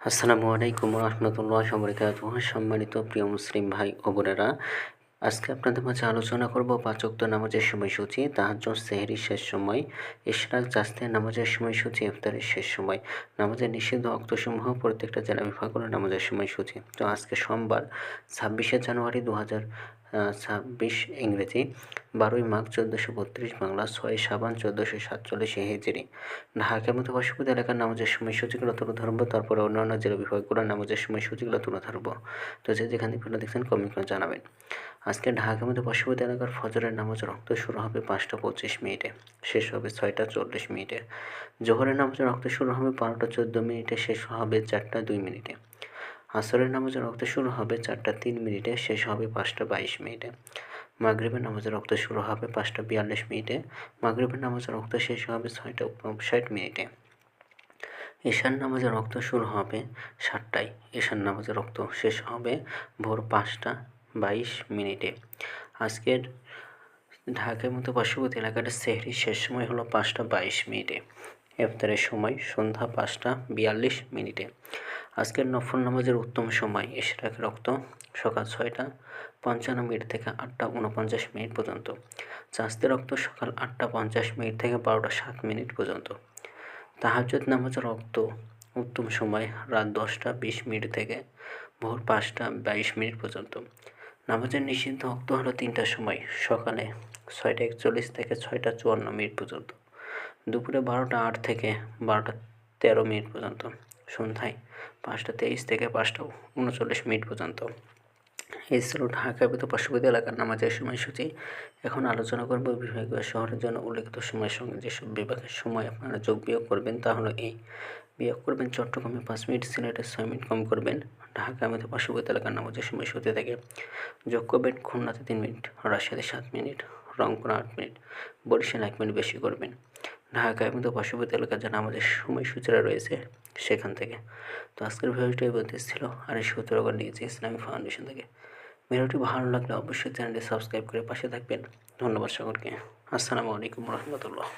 আসসালামু আলাইকুম রহমতুল্লাহ বরকাত সম্মানিত প্রিয় মুসলিম ভাই ও বোনেরা, আজকে আপনাদের মাঝে আলোচনা করব পাঁচক্ত নামাজের সময়সূচি, তাহাজ্জুদ, সেহরির শেষ সময়, ইশরাক জাস্তে নামাজের সময়সূচি, ইফতারের শেষ সময়। নামাজের নিষিদ্ধ অক্তসমূহ প্রত্যেকটা জেলা বিভাগ হলো নামাজের সময়সূচি। তো আজকে সোমবার, ছাব্বিশে জানুয়ারি দু হাজার ছাব্বিশ ইংরেজি, বারোই মাঘ চোদ্দোশো বত্রিশ বাংলা, ছয় সাবান চোদ্দোশো সাতচল্লিশ হিজড়ি ঢাকার মতো পার্শ্ববর্তী এলাকার নামাজের সময়সূচিগুলো তুলে ধরবো তারপরে অন্যান্য জেলা বিভাগগুলোর নামাজের সময়সূচিগুলো তুলে ধরবো তো যে যেখান থেকে দেখছেন কমেন্ট করে জানাবেন। আজকে ঢাকার মধ্যে পার্শ্ববর্তী এলাকার ফজরের নামাজ রক্ত শুরু হবে পাঁচটা পঁচিশ মিনিটে, শেষ হবে ছয়টা চল্লিশ মিনিটে। জোহরের নামাজ রক্ত শুরু হবে বারোটা চোদ্দ মিনিটে, শেষ হবে চারটা দুই মিনিটে। আসরের নামাজের রক্ত শুরু হবে চারটা তিন মিনিটে, শেষ হবে পাঁচটা বাইশ মিনিটে। মাগরীবের নামাজের রক্ত শুরু হবে পাঁচটা বিয়াল্লিশ মিনিটে, মাগরীবের নামাজের রক্ত শেষ হবে ছয়টা ষাট মিনিটে। ঈশান নামাজের রক্ত শুরু হবে সাতটায় ঈশান নামাজের রক্ত শেষ হবে ভোর পাঁচটা বাইশ মিনিটে। আজকের ঢাকার মতো পার্শ্ববর্তী এলাকাটা সেহরির শেষ সময় হলো পাঁচটা বাইশ মিনিটে। ইফতারের সময় সন্ধ্যা পাঁচটা বিয়াল্লিশ মিনিটে। আজকের নফল নামাজের উত্তম সময় ইশরাক রক্ত, সকাল ছয়টা, পঞ্চান্ন মিনিট থেকে আটটা উনপঞ্চাশ মিনিট পর্যন্ত। চাস্তে রক্ত সকাল আটটা পঞ্চাশ মিনিট থেকে বারোটা সাত মিনিট পর্যন্ত। তাহাজুদ নামাজের রক্ত উত্তম সময় রাত দশটা বিশ মিনিট থেকে ভোর পাঁচটা বাইশ মিনিট পর্যন্ত। নামাজের নিষিদ্ধ রক্ত হলো তিনটার সময়, সকালে ছয়টা একচল্লিশ থেকে ছয়টা চুয়ান্ন মিনিট পর্যন্ত। দুপুরে বারোটা আট থেকে বারোটা তেরো মিনিট পর্যন্ত। সন্ধ্যায় পাঁচটা তেইশ থেকে পাঁচটা উনচল্লিশ মিনিট পর্যন্ত। এই ছিল ঢাকা বিত পার্শ্ববর্তী এলাকার নামাজের সময়সূচি। এখন আলোচনা করব বিভাগীয় শহরের জন্য উল্লেখিত সময়ের সঙ্গে যেসব বিভাগের সময় আপনারা যোগ বিয়োগ করবেন তা হলো এই বিয়োগ করবেন চট্টগ্রামে পাঁচ মিনিট, সিলেটে ছয় মিনিট কম করবেন, ঢাকা আমাদের পার্শ্ববর্তী এলাকার নামাজের সময়সূচি থেকে যোগ করবেন খুলনাতে তিন মিনিট, রাজশাহীতে সাত মিনিট রংপুর আট মিনিট বরিশাল এক মিনিট বেশি করবেন। ঢাকা এবং তো পার্শ্ববর্তী এলাকা যারা আমাদের সময়সূচিরা রয়েছে সেখান থেকে। তো আজকের ভিডিওটি বলতে ছিল। আর এই সূত্রগর নিয়েছি ইসলামী ফাউন্ডেশন থেকে। ভিডিওটি ভালো লাগলে অবশ্যই চ্যানেলটি সাবস্ক্রাইব করে পাশে থাকবেন। ধন্যবাদ সকলকে। আসসালামু আলাইকুম রহমতুল্লাহ।